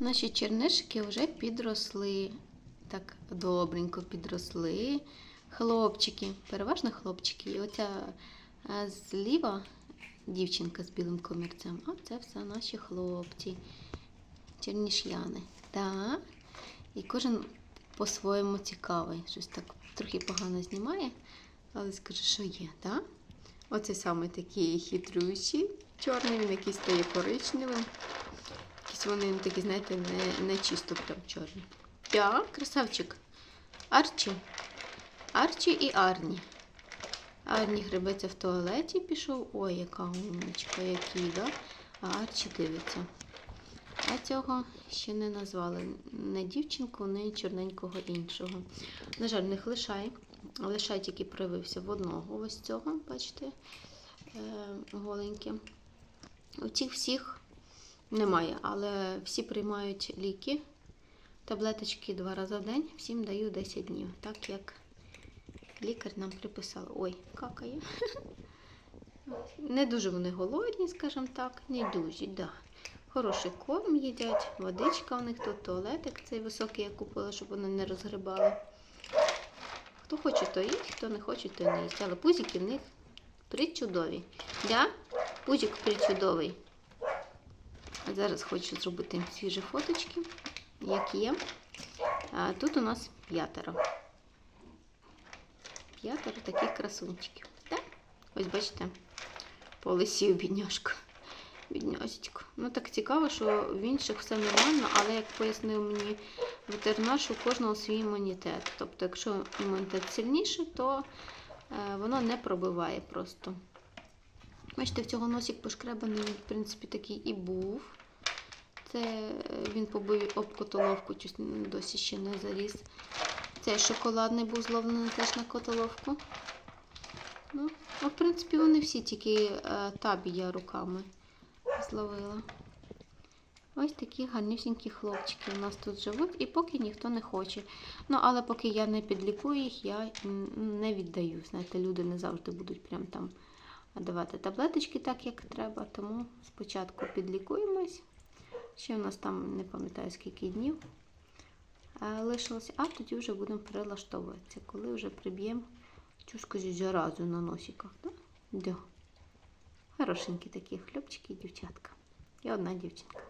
Наші чернишки вже підросли. Так добренько підросли. Хлопчики, переважно хлопчики. І оця е, зліва дівчинка з білим комірцем, а це все наші хлопці. Черніш'яни. І кожен по-своєму цікавий. Щось так трохи погано знімає, але скажу, що є, так? Оце саме такі хитрющі. Чорний, він якийсь стає коричневим. Якісь вони такі, знаєте, не, не чисто прям чорні. Так, красавчик. Арчі. Арчі і Арні. Арні гребеться в туалеті пішов. Ой, яка умничка, який, да? А Арчі дивиться. А цього ще не назвали не дівчинку, не чорненького іншого. На жаль, не лишай. Лишай тільки проявився в одного ось цього, бачите, е, голеньке. У цих всіх немає, але всі приймають ліки, таблеточки два рази в день, всім даю 10 днів, так як лікар нам приписав. Ой, какає. Не дуже вони голодні, скажімо так, не дуже, да. Хороший корм їдять, водичка у них тут, туалетик цей високий я купила, щоб вони не розгрибали. Хто хоче, то їсть, хто не хоче, то не їсть. Але пузики в них причудові. Да? Пузик причудовий. Зараз хочу зробити свіжі фоточки, як є. А тут у нас п'ятеро. П'ятеро таких красунчиків. Так? Ось бачите, полисів бідняшка. Біднясечко. Ну так цікаво, що в інших все нормально, але як пояснив мені ветеринар, що у кожного свій імунітет. Тобто, якщо імунітет сильніший, то е, воно не пробиває просто. Бачите, в цього носик пошкребаний, він, в принципі, такий і був. Це е, він побив об котоловку, досі ще не заліз. Цей шоколадний був зловлений теж на котоловку. Ну, а в принципі, вони всі тільки е, табі я руками зловила. Ось такі гарнюсінькі хлопчики у нас тут живуть, і поки ніхто не хоче. Ну, але поки я не підлікую їх, я не віддаю. Знаєте, люди не завжди будуть прям там давати таблеточки так, як треба. Тому спочатку підлікуємось. Ще у нас там не пам'ятаю скільки днів лишилося, а тоді вже будемо перелаштовуватися, коли вже приб'ємо цю скажу, на носиках. Да? Да. Хорошенькі такі хлопчики і дівчатка. І одна дівчинка.